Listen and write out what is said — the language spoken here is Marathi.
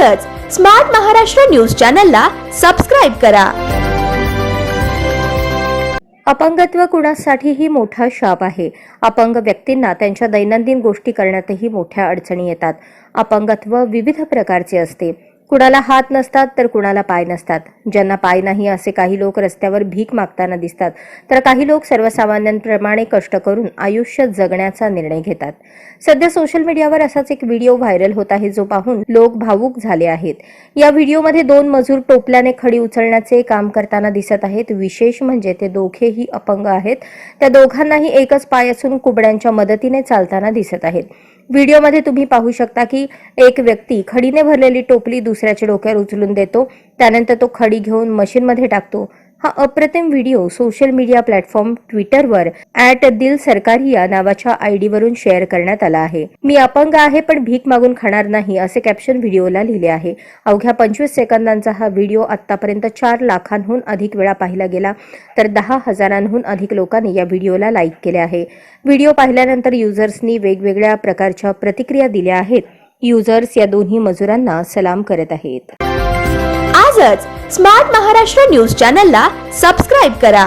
तसंच स्मार्ट महाराष्ट्र न्यूज चॅनलला सबस्क्राईब करा. अपंगत्व कुणासाठीही मोठा शाप आहे. अपंग व्यक्तींना त्यांच्या दैनंदिन गोष्टी करण्यातही मोठ्या अडचणी येतात. अपंगत्व विविध प्रकारचे असते. कुणाला हात नसतात तर कुणाला पाय नसतात. ज्यांना पाय नाही असे काही लोक रस्त्यावर भीक मागताना दिसतात. तर काही लोक सर्वसामान्यांप्रमाणे कष्ट करून आयुष्य जगण्याचा निर्णय घेतात. सध्या सोशल मीडियावर असाच एक व्हिडिओ व्हायरल होत आहे जो पाहून लोक भावूक झाले आहेत. या व्हिडिओमध्ये दोन मजूर टोपल्याने खडी उचलण्याचे काम करताना दिसत आहेत. विशेष म्हणजे ते दोघेही अपंग आहेत. त्या दोघांनाही एकच पाय असून कुबड्यांच्या मदतीने चालताना दिसत आहेत. व्हिडिओमध्ये तुम्ही पाहू शकता की एक व्यक्ती खडीने भरलेली टोपली दुसरी दुसऱ्याच्या डोक्यावर उचलून देतो. त्यानंतर तो खडी घेऊन मशीनमध्ये टाकतो. हा अप्रतिम व्हिडिओ सोशल मीडिया प्लॅटफॉर्म ट्विटरवर ऍट दिल सरकारी या नावाच्या आयडी वरून शेअर करण्यात आला आहे. मी अपंग आहे पण भीक मागून खाणार नाही असे कॅप्शन व्हिडिओला लिहिले आहे. अवघ्या पंचवीस सेकंदांचा हा व्हिडिओ आतापर्यंत चार लाखांहून अधिक वेळा पाहिला गेला तर दहा हजारांहून अधिक लोकांनी या व्हिडिओला लाईक केले आहे. व्हिडिओ पाहिल्यानंतर युजर्सनी वेगवेगळ्या प्रकारच्या प्रतिक्रिया दिल्या आहेत. युजर्स या दोन्ही मजुरांना सलाम करत आहेत. आजच स्मार्ट महाराष्ट्र न्यूज चॅनलला सबस्क्राईब करा.